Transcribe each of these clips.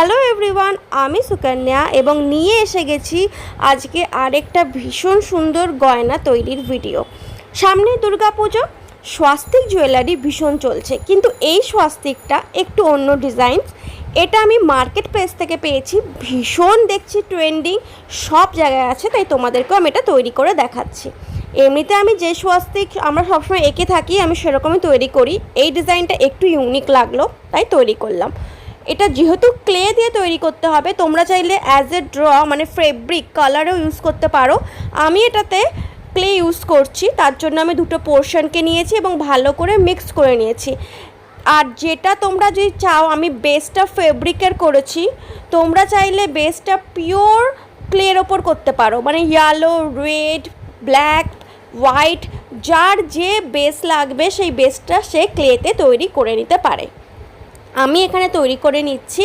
Hello everyone, আমি সুকন্যা এবং নিয়ে এসে গেছি আজকে আরেকটা ভীষণ সুন্দর গয়না তৈরির ভিডিও। সামনে দুর্গাপুজো, স্বাস্তিক জুয়েলারি ভীষণ চলছে, কিন্তু এই স্বাস্তিকটা একটু অন্য ডিজাইন। এটা আমি মার্কেট প্লেস থেকে পেয়েছি, ভীষণ দেখছি ট্রেন্ডিং, সব জায়গায় আছে, তাই তোমাদেরকেও আমি এটা তৈরি করে দেখাচ্ছি। এমনিতে আমি যে স্বাস্তিক আমরা সবসময় এঁকে থাকি, আমি সেরকমই তৈরি করি, এই ডিজাইনটা একটু ইউনিক লাগল, তাই তৈরি করলাম। এটা যেহেতু ক্লে দিয়ে তৈরি করতে হবে, তোমরা চাইলে অ্যাজ এ ড্র মানে ফেব্রিক কালারও ইউজ করতে পারো। আমি এটাতে ক্লে ইউজ করছি, তার জন্য আমি দুটো পোর্শনকে নিয়েছি এবং ভালো করে মিক্স করে নিয়েছি। আর যেটা তোমরা যদি চাও, আমি বেসটা ফেব্রিকের করেছি, তোমরা চাইলে বেসটা পিওর ক্লের ওপর করতে পারো। মানে ইয়েলো রেড ব্ল্যাক হোয়াইট যার যে বেস লাগবে, সেই বেসটা সে ক্লেতে তৈরি করে নিতে পারে। আমি এখানে তৈরি করে নিচ্ছি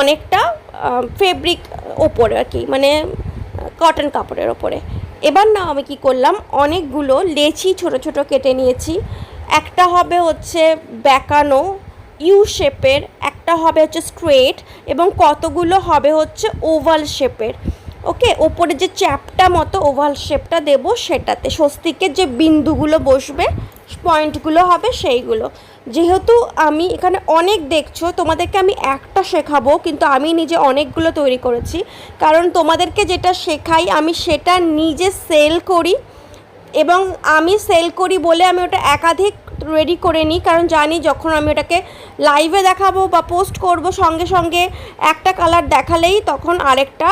অনেকটা ফেব্রিক ওপরে আর কি মানে কটন কাপড়ের ওপরে। এবার না, আমি কি করলাম, অনেকগুলো লেচি ছোট ছোট কেটে নিয়েছি। একটা হবে হচ্ছে বেঁকানো ইউ শেপের একটা হবে হচ্ছে স্ট্রেট এবং কতগুলো হবে হচ্ছে ওভাল শেপের ওকে, ওপরে যে চ্যাপটা মতো ওভাল শেপটা দেবো সেটাতে, স্বস্তিকের যে বিন্দুগুলো বসবে পয়েন্টগুলো হবে সেইগুলো। যেহেতু আমি এখানে অনেক দেখছ, তোমাদেরকে আমি একটা শেখাবো, কিন্তু আমি নিজে অনেকগুলো তৈরি করেছি। কারণ তোমাদেরকে যেটা শেখাই, আমি সেটা নিজে সেল করি এবং আমি সেল করি বলে আমি ওটা একাধিক রেডি করে নিই। কারণ জানি যখন আমি ওটাকে লাইভে দেখাবো বা পোস্ট করব সঙ্গে সঙ্গে একটা কালার দেখালেই তখন আরেকটা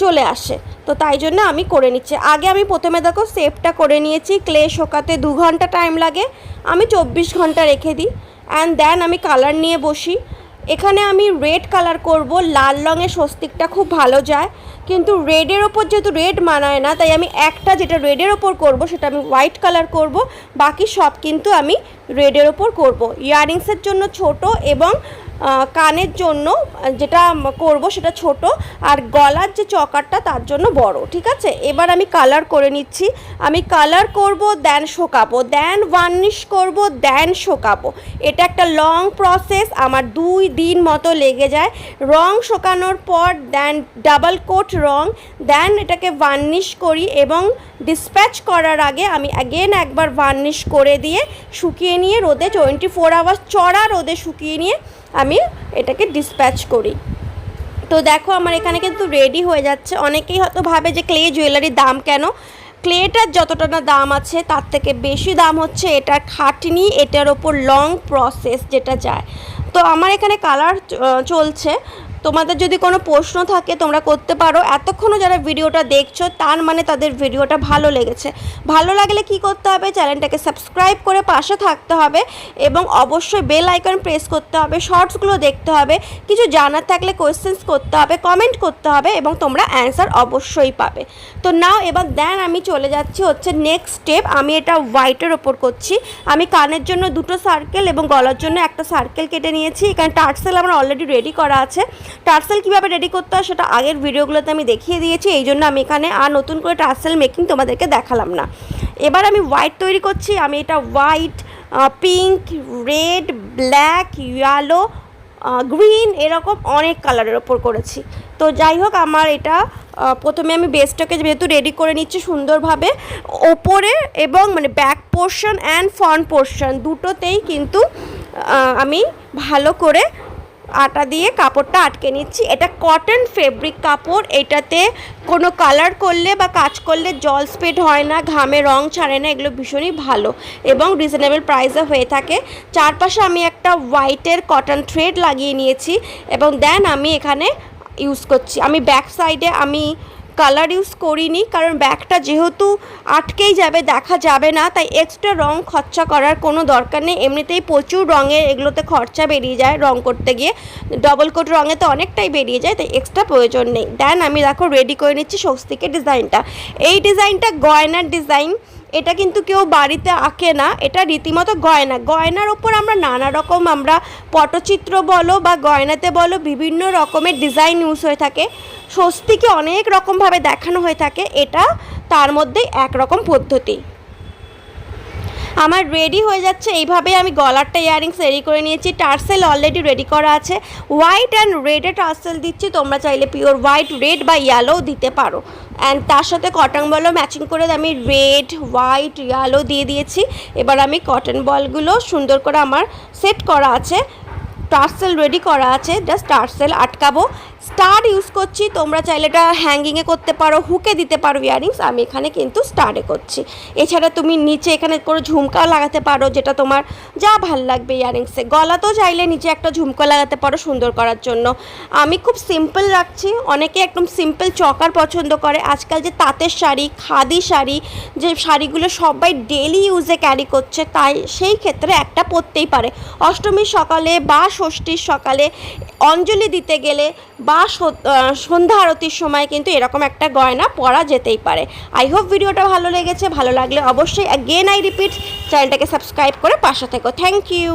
চলে আসে। তো তাই জন্য আমি করে নিচ্ছি। আগে আমি প্রথমে দেখো সেপটা করে নিয়েছি ক্লে শোকাতে দু ঘণ্টা টাইম লাগে। আমি চব্বিশ ঘণ্টা রেখে দিই। অ্যান্ড দেন আমি কালার নিয়ে বসি। এখানে আমি রেড কালার করব। লাল রঙের স্বস্তিকটা খুব ভালো যায়। কিন্তু রেডের ওপর যেহেতু রেড মানায় না, তাই আমি একটা যেটা রেডের ওপর করব, সেটা আমি হোয়াইট কালার করব। বাকি সব কিন্তু আমি রেডের ওপর করব। ইয়াররিংসের জন্য ছোট এবং কানের জন্য, যেটা করব সেটা ছোট আর গলার যে চকারটা তার জন্য বড়, ঠিক আছে? এবার আমি কালার করে নিচ্ছি। আমি কালার করব, দেন শোকাবো। দেন ভার্নিশ করব, দেন শোকাবো। এটা একটা লং প্রসেস, আমার দুই দিন মতো লেগে যায়। রং শোকানোর পর, দেন ডাবল কোট রং, দেন এটাকে ভার্নিশ করি এবং ডিসপ্যাচ করার আগে আমি অ্যাগেন একবার ভার্নিশ করে দিয়ে শুকিয়ে নিয়ে রোদে টোয়েন্টি ফোর আওয়ার্স চড়া রোদে শুকিয়ে নিয়ে আমি এটাকে ডিসপ্যাচ করি। তো দেখো আমার এখানে কিন্তু রেডি হয়ে যাচ্ছে। অনেকেই হয়তো ভাবে যে ক্লে জুয়েলারির দাম কেন? ক্লেটার যতটা না দাম আছে, তার থেকে বেশি দাম হচ্ছে এটার খাটনি, এটার ওপর লং প্রসেস যেটা যায়। তো আমার এখানে কালার চলছে। তোমাদের যদি কোনো প্রশ্ন থাকে, তোমরা করতে পারো। এতক্ষণও যারা ভিডিওটা দেখছ, তার মানে তাদের ভিডিওটা ভালো লেগেছে। ভালো লাগলে কি করতে হবে? চ্যানেলটাকে সাবস্ক্রাইব করে পাশে থাকতে হবে এবং অবশ্যই বেল আইকন প্রেস করতে হবে, শর্টসগুলো দেখতে হবে, কিছু জানার থাকলে কোয়েশ্চেন্স করতে হবে কমেন্ট করতে হবে এবং তোমরা অ্যান্সার অবশ্যই পাবে। তো নাও, এবার দেন আমি চলে যাচ্ছি হচ্ছে নেক্সট স্টেপ আমি এটা হোয়াইটের ওপর করছি। আমি কানের জন্য দুটো সার্কেল এবং গলার জন্য একটা সার্কেল কেটে নিয়েছি। এখানে টার্সেল আমার অলরেডি রেডি করা আছে। টার্সেল কীভাবে রেডি করতে হয় সেটা আগের ভিডিওগুলোতে আমি দেখিয়ে দিয়েছি, এই জন্য আমি এখানে আর নতুন করে টার্সেল মেকিং তোমাদেরকে দেখালাম না। এবার আমি হোয়াইট তৈরি করছি, আমি এটা white pink red black yellow green এরকম অনেক কালারের ওপর করেছি। তো যাই হোক, আমার এটা প্রথমে আমি বেসটাকে যেহেতু রেডি করে নিচ্ছি সুন্দরভাবে, ওপরে এবং মানে back portion and front portion দুটোতেই কিন্তু আমি ভালো করে আটা দিয়ে কাপড়টা আটকে নিচ্ছি। এটা কটন ফেব্রিক কাপড়। এটাতে কোনো কালার করলে বা কাজ করলে জল স্পেড হয় না, ঘামে রং ছাড়ে না, এগুলো ভীষণই ভালো এবং রিজনেবল প্রাইসে হয়ে থাকে। চারপাশে আমি একটা হোয়াইটের কটন থ্রেড লাগিয়ে নিয়েছি এবং দেন আমি এখানে ইউজ করছি। আমি ব্যাক সাইডে আমি কালার ইউজ করিনি, কারণ ব্যাগটা যেহেতু আটকেই যাবে, দেখা যাবে না, তাই এক্সট্রা রং খরচা করার কোনো দরকার নেই। এমনিতেই প্রচুর রঙের এগুলোতে খরচা বেরিয়ে যায় রং করতে গিয়ে। ডবল কোট রঙে তো অনেকটাই বেরিয়ে যায়, তাই এক্সট্রা প্রয়োজন নেই। দেন আমি দেখো রেডি করে নিচ্ছি স্বস্তিকের ডিজাইনটা এই ডিজাইনটা গয়নার ডিজাইন এটা কিন্তু কেউ বাড়িতে আঁকে না, এটা রীতিমতো গয়না। গয়নার ওপর আমরা নানা রকম আমরা পটচিত্র বলো বা গয়নাতে বলো বিভিন্ন রকমের ডিজাইন ইউজ হয়ে থাকে। স্বস্তিকে অনেক রকমভাবে দেখানো হয়ে থাকে। এটা তার মধ্যে একরকম পদ্ধতি। আমার রেডি হয়ে যাচ্ছে। এইভাবে আমি গলারটা ইয়ারিংস রেডি করে নিয়েছি। টার্সেল অলরেডি রেডি করা আছে। হোয়াইট অ্যান্ড রেডে টার্সেল দিচ্ছি। তোমরা চাইলে পিওর হোয়াইট রেড বা ইয়েলোও দিতে পারো। অ্যান্ড তার সাথে কটন বলও ম্যাচিং করে আমি রেড হোয়াইট ইয়েলো দিয়ে দিয়েছি। এবার আমি কটন বলগুলো সুন্দর করে আমার সেট করা আছে। টার্সেল রেডি করা আছে। জাস্ট টার্সেল আটকাবো। স্টার ইউজ করছি, তোমরা চাইলে এটা হ্যাঙ্গিংয়ে করতে পারো হুকে দিতে পারো ইয়ারিংস আমি এখানে কিন্তু স্টারে করছি। এছাড়া তুমি নিচে এখানে করে ঝুমকাও লাগাতে পারো, যেটা তোমার যা ভালো লাগবে ইয়ারিংসে গলা তো চাইলে নিচে একটা ঝুমকা লাগাতে পারো সুন্দর করার জন্য। আমি খুব সিম্পল রাখছি, অনেকে একদম সিম্পল চকার পছন্দ করে। আজকাল যে তাঁতের শাড়ি, খাদি শাড়ি, যে শাড়িগুলো সবাই ডেলি ইউজে ক্যারি করছে, তাই সেই ক্ষেত্রে একটা পরতেই পারে। অষ্টমীর সকালে বা ষষ্ঠীর সকালে অঞ্জলি দিতে গেলে বা সন্ধ্যা আরতির সময় কিন্তু এরকম একটা গয়না পরা যেতেই পারে। আই হোপ ভিডিওটা ভালো লেগেছে। ভালো লাগলে অবশ্যই অ্যাগেন আই রিপিট চ্যানেলটাকে সাবস্ক্রাইব করে পাশে থেকো। Thank you